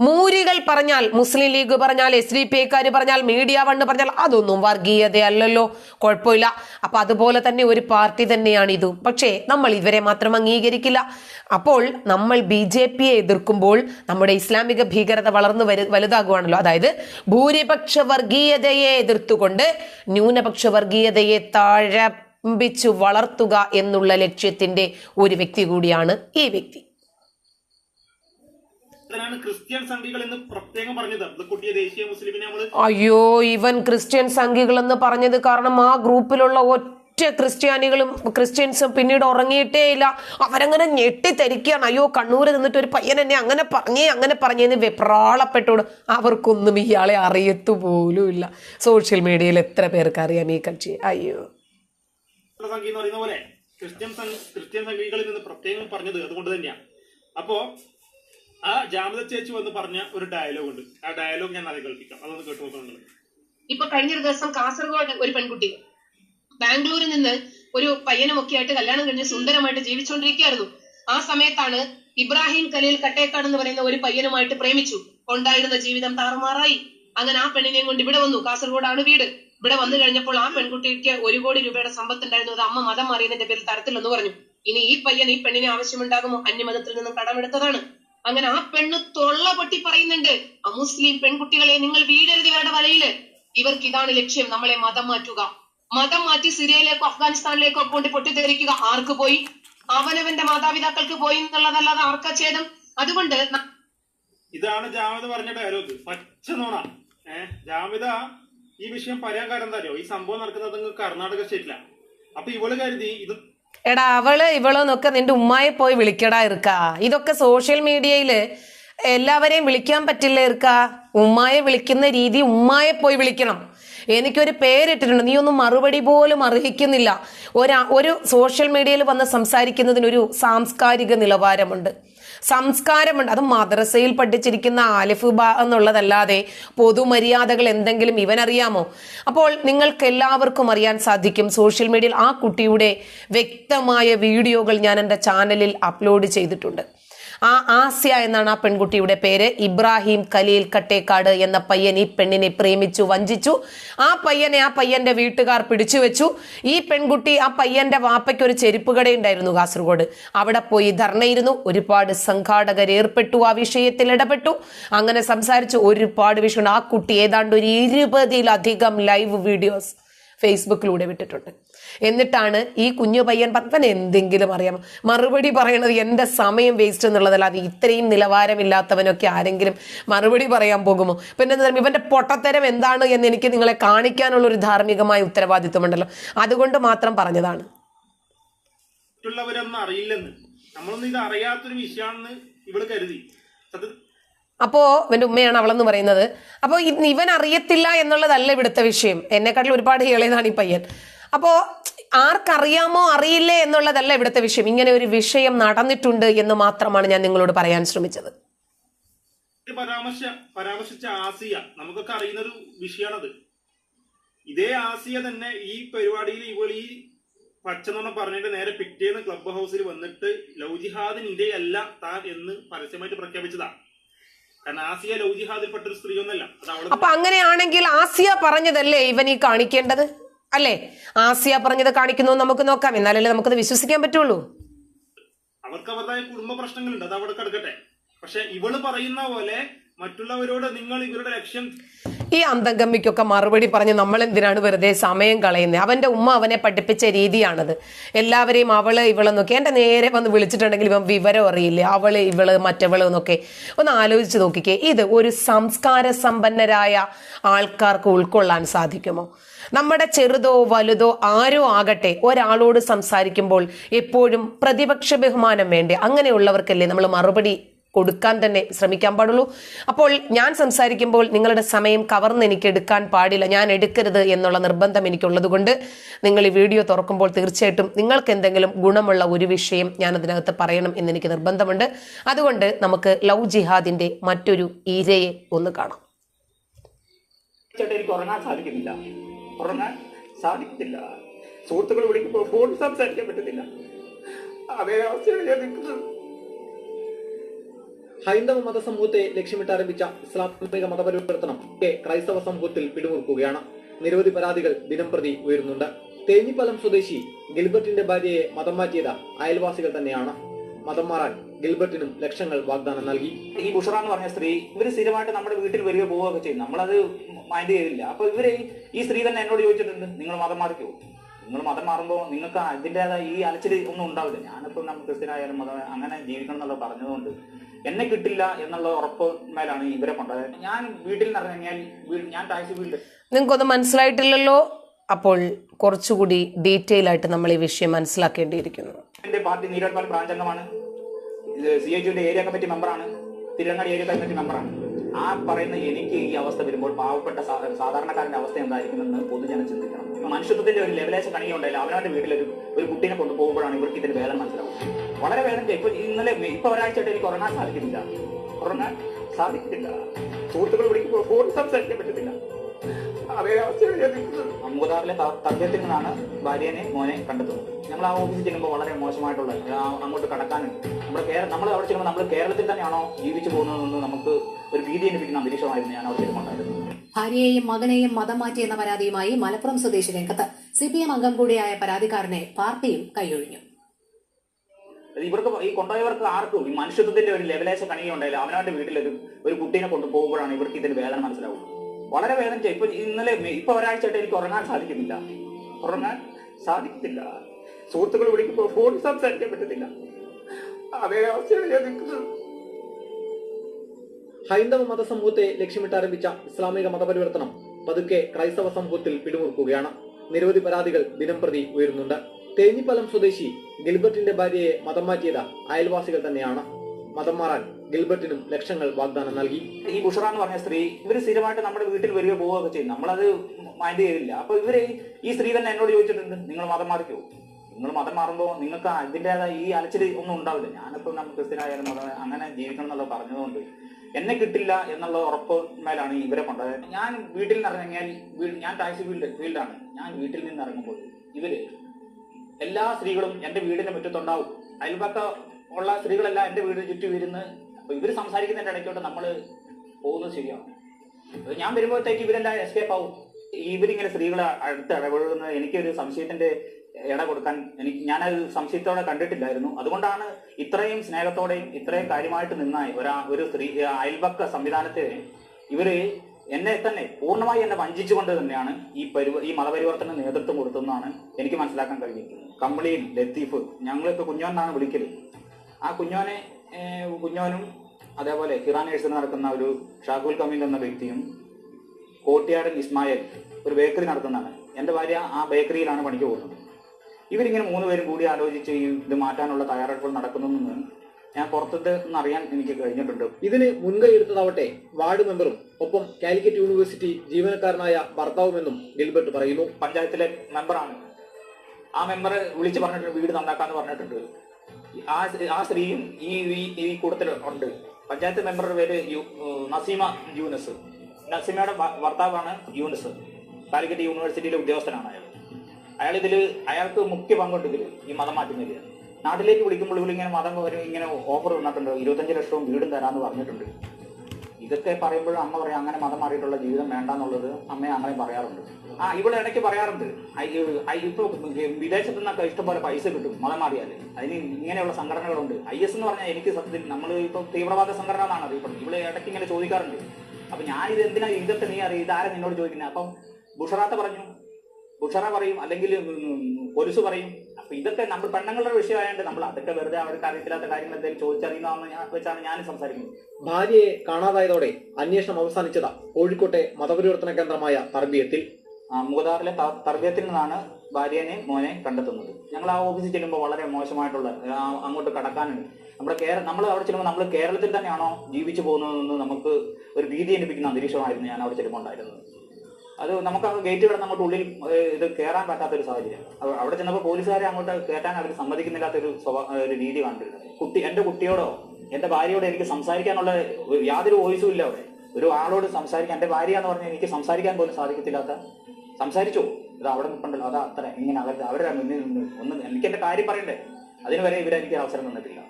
മൂരികൾ പറഞ്ഞാൽ മുസ്ലിം ലീഗ് പറഞ്ഞാൽ എസ് ഡി പി ഐക്കാർ പറഞ്ഞാൽ മീഡിയ വണ്ണ് പറഞ്ഞാൽ അതൊന്നും വർഗീയതയല്ലല്ലോ. കുഴപ്പമില്ല. അപ്പൊ അതുപോലെ തന്നെ ഒരു പാർട്ടി തന്നെയാണ് ഇതും. പക്ഷേ നമ്മൾ ഇവരെ മാത്രം അംഗീകരിക്കില്ല. അപ്പോൾ നമ്മൾ ബി ജെ പിയെ എതിർക്കുമ്പോൾ നമ്മുടെ ഇസ്ലാമിക ഭീകരത വളർന്നു വരു വലുതാകുവാണല്ലോ. അതായത് ഭൂരിപക്ഷ വർഗീയതയെ എതിർത്തുകൊണ്ട് ന്യൂനപക്ഷ വർഗീയതയെ താഴമ്പിച്ചു വളർത്തുക എന്നുള്ള ലക്ഷ്യത്തിന്റെ ഒരു വ്യക്തി കൂടിയാണ് ഈ വ്യക്തി. അതിനാണ് ക്രിസ്ത്യൻ സംഘികൾ എന്ന് പ്രത്യേകം പറഞ്ഞത്. കുട്ടിയെ ദേശീയ മുസ്ലിമിനെ നമ്മൾ അയ്യോ ഇവൻ ക്രിസ്ത്യൻ സംഘികൾ എന്ന് പറഞ്ഞത് കാരണം ആ ഗ്രൂപ്പിലുള്ള ഒറ്റ ക്രിസ്ത്യാനികളും ക്രിസ്ത്യൻസും പിന്നീട് ഉറങ്ങിയിട്ടേ ഇല്ല. അവരങ്ങനെ ഞെട്ടിത്തരിക്കുകയാണ്. അയ്യോ കണ്ണൂര് നിന്നിട്ട് ഒരു പയ്യൻ എന്നെ അങ്ങനെ പറഞ്ഞേ അങ്ങനെ പറഞ്ഞേന്ന് വെപ്രാളപ്പെട്ടോട് അവർക്കൊന്നും ഇയാളെ അറിയത്തു പോലും ഇല്ല. സോഷ്യൽ മീഡിയയിൽ എത്ര പേർക്ക് അറിയാം ഈ കക്ഷി? അയ്യോ. ക്രിസ്ത്യൻ ക്രിസ്ത്യൻ സംഘികളിൽ നിന്ന് പ്രത്യേകം പറഞ്ഞത് അതുകൊണ്ട് തന്നെയാണ്. അപ്പോ ആ ജാമത ചേച്ചി വന്ന് പറഞ്ഞ ഒരു ഡയലോഗ് ഉണ്ട്. ആ ഡയലോഗ് ഞാൻ അത് കേൾപ്പിക്കാം. അതൊന്ന് കേട്ടു നോക്കുന്നുണ്ട് ഇപ്പൊ കഴിഞ്ഞൊരു ദിവസം കാസർഗോഡ് ഒരു പെൺകുട്ടി ബാംഗ്ലൂരിൽ നിന്ന് ഒരു പയ്യനും ഒക്കെ ആയിട്ട് കല്യാണം കഴിഞ്ഞ് സുന്ദരമായിട്ട് ജീവിച്ചുകൊണ്ടിരിക്കുകയായിരുന്നു ആ സമയത്താണ് ഇബ്രാഹിം കലീൽ കട്ടേക്കാട് എന്ന് പറയുന്ന ഒരു പയ്യനുമായിട്ട് പ്രേമിച്ചു. ഉണ്ടായിരുന്ന ജീവിതം താറുമാറായി. അങ്ങനെ ആ പെണ്ണിനെയും കൊണ്ട് ഇവിടെ വന്നു. കാസർഗോഡാണ് വീട്. ഇവിടെ വന്നു കഴിഞ്ഞപ്പോൾ ആ പെൺകുട്ടിക്ക് ഒരു കോടി രൂപയുടെ സമ്പത്ത് ഉണ്ടായിരുന്നു അത് അമ്മ മതം മാറിയതിന്റെ പേരിൽ തരത്തില്ലെന്ന് പറഞ്ഞു. ഇനി ഈ പയ്യൻ ഈ പെണ്ണിനെ ആവശ്യമുണ്ടാകുമോ? അന്യമതത്തിൽ നിന്നും കടമെടുത്തതാണ്. അങ്ങനെ ആ പെണ്ണ് തൊള്ള പൊട്ടി പറയുന്നുണ്ട്. അമുസ്ലിം പെൺകുട്ടികളെ നിങ്ങൾ വീഴരുത് ഇവരുടെ വലയിൽ. ഇവർക്ക് ഇതാണ് ലക്ഷ്യം. നമ്മളെ മതം മാറ്റുക. മതം മാറ്റി സിറിയയിലേക്കോ അഫ്ഗാനിസ്ഥാനിലേക്കോ കൊണ്ട് പൊട്ടിത്തെറിക്കുക ആർക്ക് പോയി? അവനവന്റെ മാതാപിതാക്കൾക്ക് പോയി എന്നുള്ളതല്ലാതെ ആർക്കാ ഛേദം? അതുകൊണ്ട് ഇതാണ് ജാമിത പറഞ്ഞ ഡയലോഗ് പച്ച നോണ. ഏഹ് ജാമിത ഈ വിഷയം പറയാൻ കാരണം എന്താ അറിയോ? ഈ സംഭവം നടക്കുന്നത് കർണാടക സ്റ്റേറ്റിലാണ് അപ്പൊ ഇവൾ കരുതി ഇത് എടാ അവൾ ഇവളെന്നൊക്കെ നിന്റെ ഉമ്മായി പോയി വിളിക്കടാ ഇർക്ക. ഇതൊക്കെ സോഷ്യൽ മീഡിയയിൽ എല്ലാവരെയും വിളിക്കാൻ പറ്റില്ല ഇർക്ക? ഉമ്മായെ വിളിക്കുന്ന രീതി ഉമ്മായെ പോയി വിളിക്കണം. എനിക്കൊരു പേരിട്ടിട്ടുണ്ട്. നീ ഒന്നും മറുപടി പോലും അർഹിക്കുന്നില്ല. ഒരാ ഒരു സോഷ്യൽ മീഡിയയിൽ വന്ന് സംസാരിക്കുന്നതിനൊരു സാംസ്കാരിക നിലവാരമുണ്ട്. സംസ്കാരമുണ്ട്. അത് മദ്രസയിൽ പഠിച്ചിരിക്കുന്ന ആലിഫ് ബ എന്നുള്ളതല്ലാതെ പൊതുമര്യാദകൾ എന്തെങ്കിലും ഇവനറിയാമോ? അപ്പോൾ നിങ്ങൾക്ക് എല്ലാവർക്കും അറിയാൻ സാധിക്കും സോഷ്യൽ മീഡിയയിൽ ആ കുട്ടിയുടെ വ്യക്തമായ വീഡിയോകൾ ഞാൻ എന്റെ ചാനലിൽ അപ്ലോഡ് ചെയ്തിട്ടുണ്ട്. ആ ആസ്യ എന്നാണ് ആ പെൺകുട്ടിയുടെ പേര്. ഇബ്രാഹിം കലീൽ കട്ടേക്കാട് എന്ന പയ്യൻ ഈ പെണ്ണിനെ പ്രേമിച്ചു വഞ്ചിച്ചു. ആ പയ്യനെ ആ പയ്യന്റെ വീട്ടുകാർ പിടിച്ചു വെച്ചു ഈ പെൺകുട്ടി ആ പയ്യന്റെ വാപ്പയ്ക്ക് ഒരു ചെരുപ്പ് കടയുണ്ടായിരുന്നു കാസർഗോഡ്. അവിടെ പോയി ധർണയിരുന്നു. ഒരുപാട് സംഘാടകർ ഏർപ്പെട്ടു ആ വിഷയത്തിൽ ഇടപെട്ടു. അങ്ങനെ സംസാരിച്ചു ഒരുപാട് വിഷയമുണ്ട് ആ കുട്ടി ഏതാണ്ട് ഒരു ഇരുപതിലധികം ലൈവ് വീഡിയോസ് ഫേസ്ബുക്കിലൂടെ വിട്ടിട്ടുണ്ട്. എന്നിട്ടാണ് ഈ കുഞ്ഞു പയ്യൻ പത്തൻ എന്തെങ്കിലും അറിയാം. മറുപടി പറയണത് എന്റെ സമയം വേസ്റ്റ് എന്നുള്ളതല്ലാതെ ഇത്രയും നിലവാരമില്ലാത്തവനൊക്കെ ആരെങ്കിലും മറുപടി പറയാൻ പോകുമോ? പിന്നെ ഇവന്റെ പൊട്ടത്തരം എന്താണ് എന്ന് എനിക്ക് നിങ്ങളെ കാണിക്കാനുള്ള ഒരു ധാർമ്മികമായ ഉത്തരവാദിത്വമുണ്ടല്ലോ. അതുകൊണ്ട് മാത്രം പറഞ്ഞതാണ്. മറ്റുള്ളവരൊന്നും അറിയില്ലെന്ന്. നമ്മളൊന്നും ഇത് അറിയാത്തൊരു വിഷയമാണെന്ന് ഇവൾ കരുതി. അപ്പോ ഇവന്റെ ഉമ്മയാണ് അവളെന്ന് പറയുന്നത്. അപ്പോൾ ഇവൻ അറിയത്തില്ല എന്നുള്ളതല്ല ഇവിടുത്തെ വിഷയം. എന്നെക്കാട്ടിൽ ഒരുപാട് ഇളയതാണ് ഈ പയ്യൻ. അപ്പോ ആർക്കറിയാമോ അറിയില്ലേ എന്നുള്ളതല്ല ഇവിടുത്തെ വിഷയം. ഇങ്ങനെ ഒരു വിഷയം നടന്നിട്ടുണ്ട് എന്ന് മാത്രമാണ് ഞാൻ നിങ്ങളോട് പറയാൻ ശ്രമിച്ചത്. പരാമർശിച്ച ആസിയ. നമുക്കൊക്കെ ഒരു വിഷയമാണത് ഇതേ ആസിയ തന്നെ ഈ പരിപാടിയിൽ ഇവൾ ഈ പച്ചനോണം പറഞ്ഞിട്ട് നേരെ പിറ്റേന്ന് ക്ലബ് ഹൗസിൽ വന്നിട്ട് ലവ് ഇരയല്ല താൻ എന്ന് പരസ്യമായിട്ട് പ്രഖ്യാപിച്ചതാ. അപ്പൊ അങ്ങനെയാണെങ്കിൽ ആസിയ പറഞ്ഞതല്ലേ ഇവൻ ഈ കാണിക്കേണ്ടത്? അല്ലേ? ആസിയ പറഞ്ഞത് കാണിക്കുന്നു നമുക്ക് നോക്കാം. എന്നാലല്ലേ നമുക്കത് വിശ്വസിക്കാൻ പറ്റുള്ളൂ. അവർക്ക് അവരുടേതായ കുടുംബ പ്രശ്നങ്ങളുണ്ട്. അത് അവിടെ കിടക്കട്ടെ. പക്ഷെ ഇവൾ പറയുന്ന പോലെ മറ്റുള്ളവരോട് നിങ്ങൾ ഇവരുടെ ലക്ഷ്യം ഈ അന്തംഗമ്മിക്കൊക്കെ മറുപടി പറഞ്ഞ് നമ്മൾ എന്തിനാണ് വെറുതെ സമയം കളയുന്നത് അവന്റെ ഉമ്മ അവനെ പഠിപ്പിച്ച രീതിയാണത്. എല്ലാവരെയും അവൾ ഇവൾ നോക്കി എന്റെ നേരെ വന്ന് വിളിച്ചിട്ടുണ്ടെങ്കിൽ ഇവൻ വിവരം അറിയില്ലേ? അവൾ ഇവൾ മറ്റവൾ എന്നൊക്കെ. ഒന്ന് ആലോചിച്ച് നോക്കിക്കേ. ഇത് ഒരു സംസ്കാര സമ്പന്നരായ ആൾക്കാർക്ക് ഉൾക്കൊള്ളാൻ സാധിക്കുമോ? നമ്മുടെ ചെറുതോ വലുതോ ആരോ ആകട്ടെ ഒരാളോട് സംസാരിക്കുമ്പോൾ എപ്പോഴും പ്രതിപക്ഷ ബഹുമാനം വേണ്ടേ? അങ്ങനെയുള്ളവർക്കല്ലേ നമ്മൾ മറുപടി കൊടുക്കാൻ തന്നെ ശ്രമിക്കാൻ പാടുള്ളൂ. അപ്പോൾ ഞാൻ സംസാരിക്കുമ്പോൾ നിങ്ങളുടെ സമയം കവർന്ന് എനിക്ക് എടുക്കാൻ പാടില്ല. ഞാൻ എടുക്കരുത് എന്നുള്ള നിർബന്ധം എനിക്കുള്ളത് കൊണ്ട് നിങ്ങൾ ഈ വീഡിയോ തുറക്കുമ്പോൾ തീർച്ചയായിട്ടും നിങ്ങൾക്ക് എന്തെങ്കിലും ഗുണമുള്ള ഒരു വിഷയം ഞാൻ അതിനകത്ത് പറയണം എന്ന് എനിക്ക് നിർബന്ധമുണ്ട്. അതുകൊണ്ട് നമുക്ക് ലവ് ജിഹാദിന്റെ മറ്റൊരു ഈരയെ ഒന്ന് കാണാം. സാധിക്കുന്നില്ല. സുഹൃത്തുക്കൾ വിളിക്കുമ്പോൾ ഫോൺ സംസാരിക്കാൻ അതേ അവസ്ഥയാണ് ഞാൻ നിൽക്കുന്നത് ഹൈന്ദവ മതസമൂഹത്തെ ലക്ഷ്യമിട്ട് ആരംഭിച്ച ഇസ്ലാമിക മതപരിവർത്തനം ഒക്കെ ക്രൈസ്തവ സമൂഹത്തിൽ പിടിമുറുക്കുകയാണ്. നിരവധി പരാതികൾ ദിനം പ്രതി ഉയരുന്നുണ്ട്. തേഞ്ഞിപ്പലം സ്വദേശി ഗിൽബർട്ടിന്റെ ഭാര്യയെ മതം മാറ്റിയത് അയൽവാസികൾ തന്നെയാണ്. മതം മാറാൻ ഗിൽബർട്ടിനും ലക്ഷങ്ങൾ വാഗ്ദാനം നൽകി. ഈ ബുഷറ എന്ന് പറഞ്ഞ സ്ത്രീ ഇവർ സ്ഥിരമായിട്ട് നമ്മുടെ വീട്ടിൽ വരിക പോവുകയൊക്കെ ചെയ്യും. നമ്മളത് മൈൻഡ് ചെയ്തില്ല. അപ്പൊ ഇവർ ഈ സ്ത്രീ തന്നെ എന്നോട് ചോദിച്ചിട്ടുണ്ട് നിങ്ങൾ മതം മാറിക്കോ? നിങ്ങൾ മതം മാറുമ്പോൾ നിങ്ങൾക്ക് അതിന്റെതായ ഈ അലച്ചിൽ ഒന്നും ഉണ്ടാവില്ല. ഞാനിപ്പോൾ നമ്മൾ ക്രിസ്ത്യനായാലും മതം അങ്ങനെ ജീവിക്കണം എന്നുള്ളത് പറഞ്ഞതുകൊണ്ട് എന്നെ കിട്ടില്ല എന്നുള്ള ഉറപ്പ് മേലാണ് ഇവരെ കൊണ്ടുപോയത് ഞാൻ വീട്ടിൽ നിന്ന് ഇറങ്ങിയാൽ ഞാൻ ടാക്സി വീട്ടിൽ. നിങ്ങൾക്കൊന്ന് മനസ്സിലായിട്ടില്ലല്ലോ? അപ്പോൾ കുറച്ചുകൂടി ഡീറ്റെയിൽ ആയിട്ട് നമ്മൾ ഈ വിഷയം മനസ്സിലാക്കേണ്ടിയിരിക്കുന്നു. എന്റെ പാർട്ടി നീരോട്ട്പാൽ ബ്രാഞ്ച് അംഗമാണ് സി എച്ച് ഏരിയ കമ്മിറ്റി മെമ്പറാണ് തിരുവങ്ങാടി ഏരിയ കമ്മിറ്റി മെമ്പറാണ് ആ പറയുന്ന എനിക്ക് ഈ അവസ്ഥ വരുമ്പോൾ പാവപ്പെട്ട സാധാരണക്കാരന്റെ അവസ്ഥ എന്തായിരിക്കും എന്തായിരിക്കുമെന്ന് പൊതുജനം ചിന്തിക്കണം. മനുഷ്യത്വത്തിന്റെ ഒരു ലെവലേഷൻ കണിയുണ്ടായാലും അവനവന്റെ വീട്ടിൽ ഒരു കുട്ടീനെ കൊണ്ടുപോകുമ്പോഴാണ് ഇവർക്ക് ഇതിന്റെ വേദന മനസ്സിലാവും വളരെ വേദന ഇപ്പൊ ഇന്നലെ ഇപ്പൊ ഒരാഴ്ചയായിട്ട് എനിക്ക് ഉറങ്ങാൻ സാധിക്കുന്നില്ല. ഉറങ്ങാൻ സാധിക്കുന്നില്ല. സുഹൃത്തുക്കൾ വിളിക്കുമ്പോൾ ഫോൺ സംസാരിക്കാൻ പറ്റുന്നില്ല. അതേ അവസ്ഥയാണ് ഞാൻ തദ്ദേശത്തിൽ നിന്നാണ് ഭാര്യനെ മോനെ കണ്ടെത്തുന്നത്. ഞങ്ങൾ ആ ഓഫീസിൽ ചെല്ലുമ്പോൾ വളരെ മോശമായിട്ടുള്ള അങ്ങോട്ട് കടക്കാനും നമ്മുടെ കേരള നമ്മൾ അവിടെ ചെല്ലുമ്പോൾ നമ്മൾ കേരളത്തിൽ തന്നെയാണോ ജീവിച്ചു പോകുന്നതെന്ന് നമുക്ക് ഒരു ഭീതി അനുഭവിക്കുന്ന അന്തരീക്ഷമായിരുന്നു ഞാൻ അവിടെ ചെല്ലുമ്പോണ്ടായിരുന്നത്. ഭാര്യയെയും മകനെയും മതം മാറ്റിയെന്ന പരാതിയുമായി മലപ്പുറം സ്വദേശി രംഗത്ത്. സിപിഎം പി എം അംഗം കൂടിയായ പരാതിക്കാരനെ പാർട്ടിയും കൈയൊഴിഞ്ഞു. ഇവർക്ക് ഈ കൊണ്ടുപോയവർക്ക് ആർക്കും ഈ മനുഷ്യത്വത്തിന്റെ ഒരു ലെവലേശ കണിക ഉണ്ടായില്ല. അവനവന്റെ വീട്ടിൽ ഒരു കുട്ടീനെ കൊണ്ടുപോകുമ്പോഴാണ് ഇവർക്ക് ഇതിന്റെ വേദന മനസ്സിലാവുള്ളൂ വളരെ വേദനിച്ച ഇപ്പൊ ഇന്നലെ ഇപ്പൊ ഒരാഴ്ചയായിട്ട് എനിക്ക് ഉറങ്ങാൻ സാധിക്കുന്നില്ല. ഉറങ്ങാൻ സാധിക്കുന്നില്ല സുഹൃത്തുക്കൾ വിളിക്കുമ്പോൾ ഫോൺ സംസാരിക്കാൻ പറ്റത്തില്ല. അതേ അവസ്ഥയാണ് ഞാൻ ഹൈന്ദവ മതസമൂഹത്തെ ലക്ഷ്യമിട്ട് ആരംഭിച്ച ഇസ്ലാമിക മതപരിവർത്തനം പതുക്കെ ക്രൈസ്തവ സമൂഹത്തിൽ പിടിമുറുക്കുകയാണ്. നിരവധി പരാതികൾ ദിനംപ്രതി ഉയരുന്നുണ്ട്. തേഞ്ഞിപ്പലം സ്വദേശി ഗിൽബർട്ടിന്റെ ഭാര്യയെ മതം മാറ്റിയത് അയൽവാസികൾ തന്നെയാണ്. മതം മാറാൻ ഗിൽബർട്ടിനും ലക്ഷങ്ങൾ വാഗ്ദാനം നൽകി. ഈ ബുഷറ എന്ന് പറഞ്ഞ സ്ത്രീ ഇവർ സ്ഥിരമായിട്ട് നമ്മുടെ വീട്ടിൽ വരിക പോവുകയൊക്കെ ചെയ്യും. നമ്മളത് മൈൻഡ് ചെയ്തില്ല. അപ്പൊ ഇവർ ഈ സ്ത്രീ തന്നെ എന്നോട് ചോദിച്ചിട്ടുണ്ട് നിങ്ങൾ മതം മാറിക്കോ? നിങ്ങൾ മതം മാറുമ്പോൾ നിങ്ങൾക്ക് അതിന്റെതായ ഈ അലച്ചിൽ ഒന്നും ഉണ്ടാവില്ല. ഞാനിപ്പോൾ നമുക്ക് ക്രിസ്ത്യനായാലും മതം അങ്ങനെ ജീവിക്കണം എന്നുള്ളത് പറഞ്ഞതുകൊണ്ട് എന്നെ കിട്ടില്ല എന്നുള്ള ഉറപ്പ് മേലാണ് ഇവരെ കൊണ്ടത്. ഞാൻ വീട്ടിൽ നിന്ന് ഇറങ്ങിയാൽ ഞാൻ ടാക്സി ഫീൽഡ് ഫീൽഡാണ് ഞാൻ വീട്ടിൽ നിന്ന് ഇറങ്ങുമ്പോൾ ഇവർ എല്ലാ സ്ത്രീകളും എന്റെ വീടിന്റെ മുറ്റത്തുണ്ടാവും. അയൽപക്ക ഉള്ള സ്ത്രീകളെല്ലാം എന്റെ വീടിന് ചുറ്റും ഇരുന്ന് അപ്പൊ ഇവർ സംസാരിക്കുന്നതിന്റെ ഇടയ്ക്കോട്ട് നമ്മൾ പോകുന്നത് ശരിയാണ്. ഞാൻ വരുമ്പോഴത്തേക്ക് ഇവരെല്ലാം എസ്കേപ്പ് ആവും. ഇവരിങ്ങനെ സ്ത്രീകളെ അടുത്ത് ഇടപെടുന്ന എനിക്കൊരു സംശയത്തിന്റെ ഇട കൊടുക്കാൻ എനിക്ക് ഞാനത് സംശയത്തോടെ കണ്ടിട്ടില്ലായിരുന്നു. അതുകൊണ്ടാണ് ഇത്രയും സ്നേഹത്തോടെയും ഇത്രയും കാര്യമായിട്ട് നിന്നായി ഒരാ ഒരു സ്ത്രീ അയൽപക്ക സംവിധാനത്തെ ഇവർ എന്നെ തന്നെ പൂർണമായി എന്നെ വഞ്ചിച്ചുകൊണ്ട് തന്നെയാണ് ഈ പരി ഈ മതപരിവർത്തന നേതൃത്വം കൊടുത്തതെന്നാണ് എനിക്ക് മനസ്സിലാക്കാൻ കഴിഞ്ഞിരിക്കുന്നത് കമ്പിളിയിൽ ലത്തീഫ് ഞങ്ങളിപ്പോൾ കുഞ്ഞോൻ എന്നാണ് വിളിക്കൽ. ആ കുഞ്ഞോനെ കുഞ്ഞോനും അതേപോലെ ഹിറാൻ നേഴ്സിൽ നടക്കുന്ന ഒരു ഷാഖുൽ കമീൽ എന്ന വ്യക്തിയും കോട്ടിയാടൻ ഇസ്മായിൽ ഒരു ബേക്കറി നടത്തുന്നതാണ്. എന്റെ ഭാര്യ ആ ബേക്കറിയിലാണ് പണിക്ക് പോകുന്നത്. ഇവരിങ്ങനെ മൂന്ന് പേരും കൂടി ആലോചിച്ച് ഈ ഇത് മാറ്റാനുള്ള തയ്യാറെടുപ്പുകൾ നടക്കുന്നെന്ന് ഞാൻ പുറത്തിട്ട് നിന്ന് അറിയാൻ എനിക്ക് കഴിഞ്ഞിട്ടുണ്ട്. ഇതിന് മുൻകൈ എടുത്തതാവട്ടെ വാർഡ് മെമ്പറും ഒപ്പം കാലിക്കറ്റ് യൂണിവേഴ്സിറ്റി ജീവനക്കാരനായ ഭർത്താവുമെന്നും ഗിൽബർട്ട് പറയുന്നു. പഞ്ചായത്തിലെ മെമ്പറാണ്. ആ മെമ്പർ വിളിച്ച് പറഞ്ഞിട്ടുണ്ട് വീട് നന്നാക്കാന്ന് പറഞ്ഞിട്ടുണ്ട്. ആ ആ സ്ത്രീയും ഈ ഈ- കൂട്ടത്തിൽ ഉണ്ട്. പഞ്ചായത്ത് മെമ്പറുടെ പേര് യു- നസീമ യൂനസ്. നസീമയുടെ ഭർത്താവാണ് യൂനസ്. കാലിക്കറ്റ് യൂണിവേഴ്സിറ്റിയിലെ ഉദ്യോഗസ്ഥനാണ് അയാൾ. ഇതിൽ അയാൾക്ക് മുഖ്യ പങ്കുണ്ട് ഇതിൽ ഈ മതം മാറ്റുന്നതിൽ നാട്ടിലേക്ക് വിളിക്കുമ്പോൾ ഇങ്ങനെ മതം വരും ഇങ്ങനെ ഓഫർ തന്നിട്ടുണ്ട് ഇരുപത്തഞ്ച് ലക്ഷവും വീടും തരാമെന്ന് പറഞ്ഞിട്ടുണ്ട്. ഇതൊക്കെ പറയുമ്പോൾ അമ്മ പറയാം അങ്ങനെ മതം മാറിയിട്ടുള്ള ജീവിതം വേണ്ട എന്നുള്ളത് അമ്മ അങ്ങനെ പറയാറുണ്ട്. ആ ഇവിടെ ഇടയ്ക്ക് പറയാറുണ്ട്. ഐ- ഐ- ഇപ്പൊ വിദേശത്തു നിന്നൊക്കെ ഇഷ്ടംപോലെ പൈസ കിട്ടും മതം മാറിയാൽ അതിന് ഇങ്ങനെയുള്ള സംഘടനകളുണ്ട്. ഐ എസ് എന്ന് പറഞ്ഞാൽ എനിക്ക് സത്യത്തിൽ നമ്മൾ ഇപ്പം തീവ്രവാദ സംഘടന എന്നാണ് അറിയപ്പെടുന്നത്. ഇവിടെ ഇടയ്ക്ക് ഇങ്ങനെ ചോദിക്കാറുണ്ട്. അപ്പൊ ഞാൻ ഇത് എന്തിനാ ഇതൊക്കെ നീ അറിയാം ഇതാരാ നിന്നോട് ചോദിക്കുന്നത് അപ്പം ബുഷറാത്ത പറഞ്ഞു. ബുഷറ പറയും അല്ലെങ്കിൽ പോലീസ് പറയും. ഇതൊക്കെ നമ്മൾ പെണ്ണുങ്ങളുടെ വിഷയമായതുകൊണ്ട് നമ്മൾ അതൊക്കെ വെറുതെ അവർക്ക് അറിയത്തില്ലാത്ത കാര്യങ്ങൾ എന്തെങ്കിലും ചോദിച്ചറിയുന്നതെന്ന് വെച്ചാണ് ഞാൻ സംസാരിക്കുന്നത്. ഭാര്യയെ കാണാതായതോടെ അന്വേഷണം അവസാനിച്ചതാ കോഴിക്കോട്ടെ മതപരിവർത്തന കേന്ദ്രമായ തർബിയത്തിൽ. മുഖദാറിലെ തർബിയത്തിൽ നിന്നാണ് ഭാര്യനെ മോനെ കണ്ടെത്തുന്നത്. ഞങ്ങൾ ആ ഓഫീസിൽ ചെല്ലുമ്പോൾ വളരെ മോശമായിട്ടുള്ള അങ്ങോട്ട് കടക്കാനുണ്ട്. നമ്മുടെ കേരള നമ്മൾ അവിടെ ചെല്ലുമ്പോൾ നമ്മൾ കേരളത്തിൽ തന്നെയാണോ ജീവിച്ചു പോകുന്നതെന്ന് നമുക്ക് ഒരു ഭീതി അനുഭവിക്കുന്ന അന്തരീക്ഷമായിരുന്നു ഞാൻ അവിടെ ചെല്ലുമ്പോൾ ഉണ്ടായിരുന്നത്. അത് നമുക്ക് ആ ഗേറ്റ് കിടന്ന് അങ്ങോട്ട് ഉള്ളിൽ ഇത് കയറാൻ പറ്റാത്ത ഒരു സാഹചര്യം അവിടെ ചെന്നപ്പോൾ പോലീസുകാരെ അങ്ങോട്ട് കയറ്റാൻ അവർ സമ്മതിക്കുന്നില്ലാത്ത ഒരു ഒരു രീതി കണ്ടിരുന്നത് കുട്ടി എന്റെ കുട്ടിയോടോ എന്റെ ഭാര്യയോട് എനിക്ക് സംസാരിക്കാനുള്ള യാതൊരു വോയിസും ഇല്ല അവിടെ. ഒരു ആളോട് സംസാരിക്കാൻ എന്റെ ഭാര്യ എന്ന് പറഞ്ഞാൽ എനിക്ക് സംസാരിക്കാൻ പോലും സാധിക്കത്തില്ലാത്ത സംസാരിച്ചു? ഇത് അവിടെ നിൽപ്പുണ്ടല്ലോ അതാ അത്ര ഇങ്ങനെ അവർ അവരുടെ മുന്നിൽ നിന്ന് ഒന്ന് എനിക്ക് എന്റെ കാര്യം പറയണ്ടേ? അതിന് വരെ എനിക്ക് അവസരം തന്നിട്ടില്ല.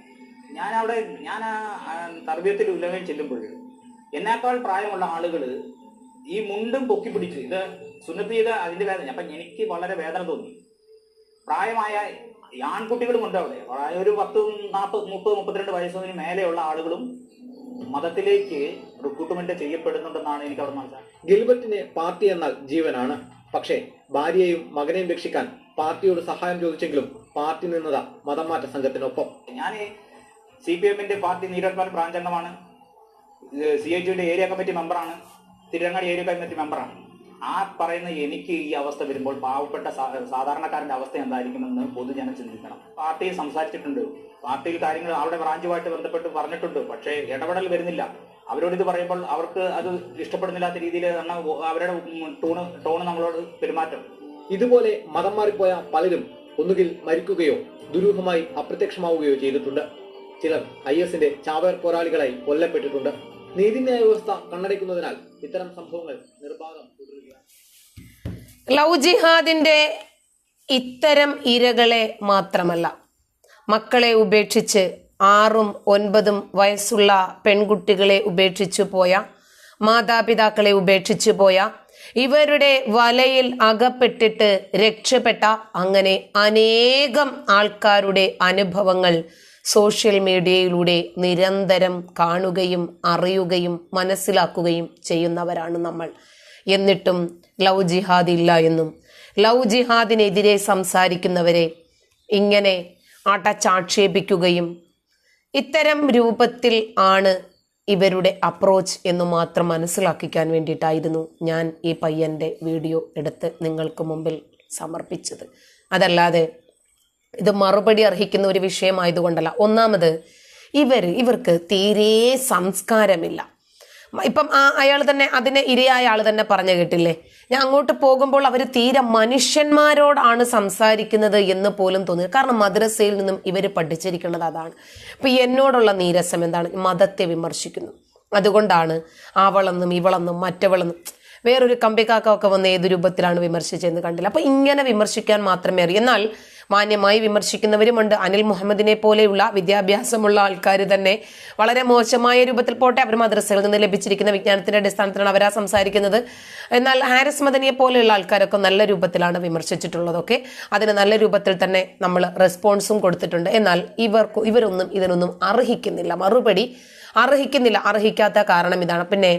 ഞാൻ അവിടെ ഞാൻ ആ തർബീയത്തിൽ ഉലകയിൽ ചെല്ലുമ്പോൾ എന്നേക്കാൾ പ്രായമുള്ള ആളുകൾ ഈ മുണ്ടും പൊക്കി പിടിച്ച് ഇത് സുന്നത്ത് ചെയ്ത അതിന്റെ വേദന. അപ്പൊ എനിക്ക് വളരെ വേദന തോന്നി. പ്രായമായ ആൺകുട്ടികളും ഉണ്ട് അവിടെ. ഒരു പത്ത് നാൽപ്പത് മുപ്പത് മുപ്പത്തിരണ്ട് വയസ്സിന് മേലെയുള്ള ആളുകളും മതത്തിലേക്ക് റിക്രൂട്ട്മെന്റ് ചെയ്യപ്പെടുന്നുണ്ടെന്നാണ് എനിക്ക് അവിടെ മനസ്സിലാക്കുന്നത് ഗിൽബർട്ടിന് പാർട്ടി എന്നാൽ ജീവനാണ്. പക്ഷേ ഭാര്യയെയും മകനെയും രക്ഷിക്കാൻ പാർട്ടിയോട് സഹായം ചോദിച്ചെങ്കിലും പാർട്ടി നിന്നതാ മതം മാറ്റ സംഘത്തിനൊപ്പം. ഞാൻ സി പി എമ്മിന്റെ പാർട്ടി നീരത്മാൻ ബ്രാഞ്ച് അംഗമാണ്. സി ഐ ജിയുടെ ഏരിയ കമ്മിറ്റി മെമ്പറാണ്. തിരുവങ്ങാടി ഏരിയ കമ്മിറ്റി മെമ്പറാണ്. ആ പറയുന്ന എനിക്ക് ഈ അവസ്ഥ വരുമ്പോൾ പാവപ്പെട്ട സാധാരണക്കാരന്റെ അവസ്ഥ എന്തായിരിക്കുമെന്ന് പൊതുജനം ചിന്തിക്കണം. പാർട്ടിയിൽ സംസാരിച്ചിട്ടുണ്ട്. പാർട്ടിയിൽ കാര്യങ്ങൾ അവരുടെ ബ്രാഞ്ചുമായിട്ട് ബന്ധപ്പെട്ട് പറഞ്ഞിട്ടുണ്ട്. പക്ഷേ ഇടപെടൽ വരുന്നില്ല. അവരോട് ഇത് പറയുമ്പോൾ അവർക്ക് അത് ഇഷ്ടപ്പെടുന്നില്ലാത്ത രീതിയിൽ അവരുടെ ടൂണ് ടോണ് നമ്മളോട് പെരുമാറ്റം. ഇതുപോലെ മതം മാറിപ്പോയ പലരും ഒന്നുകിൽ മരിക്കുകയോ ദുരൂഹമായി അപ്രത്യക്ഷമാവുകയോ ചെയ്തിട്ടുണ്ട്. ചിലർ ഐ എസിന്റെ ചാവേർ പോരാളികളായി കൊല്ലപ്പെട്ടിട്ടുണ്ട്. നീതിന്യായ വ്യവസ്ഥ കണ്ണടയ്ക്കുന്നതിനാൽ ഇത്തരം സംഭവങ്ങൾ നിർബാധം തുടരുകയാണ്. ലവ് ജിഹാദിന്റെ ഇത്തരം ഇരകളെ മാത്രമല്ല മക്കളെ ഉപേക്ഷിച്ച് ആറും ഒൻപതും വയസ്സുള്ള പെൺകുട്ടികളെ ഉപേക്ഷിച്ചു പോയ മാതാപിതാക്കളെ ഉപേക്ഷിച്ചു പോയ ഇവരുടെ വലയിൽ അകപ്പെട്ടിട്ട് രക്ഷപ്പെട്ട അങ്ങനെ അനേകം ആൾക്കാരുടെ അനുഭവങ്ങൾ സോഷ്യൽ മീഡിയയിലൂടെ നിരന്തരം കാണുകയും അറിയുകയും മനസ്സിലാക്കുകയും ചെയ്യുന്നവരാണ് നമ്മൾ. എന്നിട്ടും ലവ് ജിഹാദ് ഇല്ല എന്നും ലവ് ജിഹാദിനെതിരെ സംസാരിക്കുന്നവരെ ഇങ്ങനെ അടച്ചാക്ഷേപിക്കുകയും ഇത്തരം രൂപത്തിൽ ആണ് ഇവരുടെ അപ്രോച്ച് എന്ന് മാത്രം മനസ്സിലാക്കിക്കാൻ വേണ്ടിയിട്ടായിരുന്നു ഞാൻ ഈ പയ്യന്റെ വീഡിയോ എടുത്ത് നിങ്ങൾക്ക് മുമ്പിൽ സമർപ്പിച്ചത്. അതല്ലാതെ ഇത് മറുപടി അർഹിക്കുന്ന ഒരു വിഷയമായതുകൊണ്ടല്ല. ഒന്നാമത് ഇവർ ഇവർക്ക് തീരെ സംസ്കാരമില്ല. ഇപ്പം ആ അയാൾ തന്നെ അതിനെ ഇരയായ ആൾ തന്നെ പറഞ്ഞു കേട്ടില്ലേ? ഞാൻ അങ്ങോട്ട് പോകുമ്പോൾ അവർ തീരെ മനുഷ്യന്മാരോടാണ് സംസാരിക്കുന്നത് എന്ന് പോലും തോന്നി കാരണം മദ്രസയിൽ നിന്നും ഇവർ പഠിച്ചിരിക്കുന്നത് അതാണ്. ഇപ്പൊ എന്നോടുള്ള നീരസം എന്താണ്? മതത്തെ വിമർശിക്കുന്നു. അതുകൊണ്ടാണ് അവളെന്നും ഇവളെന്നും മറ്റവളെന്നും വേറൊരു കമ്പിക്കാക്കൊക്കെ വന്ന് ഏത് രൂപത്തിലാണ് വിമർശിച്ചതെന്ന് കണ്ടില്ല. അപ്പൊ ഇങ്ങനെ വിമർശിക്കാൻ മാത്രമേ അറിയൂ. എന്നാൽ മാന്യമായി വിമർശിക്കുന്നവരുമുണ്ട്. അനിൽ മുഹമ്മദിനെ പോലെയുള്ള വിദ്യാഭ്യാസമുള്ള ആൾക്കാർ തന്നെ വളരെ മോശമായ രൂപത്തിൽ പോട്ടെ അവർ മദ്രസയിൽ നിന്ന് ലഭിച്ചിരിക്കുന്ന വിജ്ഞാനത്തിന്റെ അടിസ്ഥാനത്തിലാണ് അവരാ സംസാരിക്കുന്നത്. എന്നാൽ ഹാരിസ് മദനിയെ പോലെയുള്ള ആൾക്കാരൊക്കെ നല്ല രൂപത്തിലാണ് വിമർശിച്ചിട്ടുള്ളതൊക്കെ. അതിന് നല്ല രൂപത്തിൽ തന്നെ നമ്മൾ റെസ്പോൺസും കൊടുത്തിട്ടുണ്ട്. എന്നാൽ ഇവർക്ക് ഇവരൊന്നും ഇതിനൊന്നും അർഹിക്കുന്നില്ല. മറുപടി അർഹിക്കുന്നില്ല. അർഹിക്കാത്ത കാരണം ഇതാണ്. പിന്നെ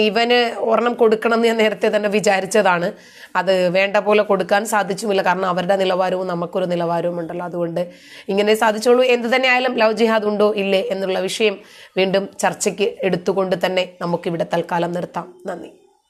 ഇവന് ഒരെണ്ണം കൊടുക്കണം എന്ന് ഞാൻ നേരത്തെ തന്നെ വിചാരിച്ചതാണ്. അത് വേണ്ട പോലെ കൊടുക്കാൻ സാധിച്ചുമില്ല. കാരണം അവരുടെ നിലവാരവും നമുക്കൊരു നിലവാരവും ഉണ്ടല്ലോ. അതുകൊണ്ട് ഇങ്ങനെ സാധിച്ചോളൂ. എന്ത് തന്നെ ആയാലും ലവ് ജിഹാദ് ഉണ്ടോ? ഇല്ലേ? എന്നുള്ള വിഷയം വീണ്ടും ചർച്ചയ്ക്ക് എടുത്തുകൊണ്ട് തന്നെ നമുക്കിവിടെ തൽക്കാലം നിർത്താം. നന്ദി.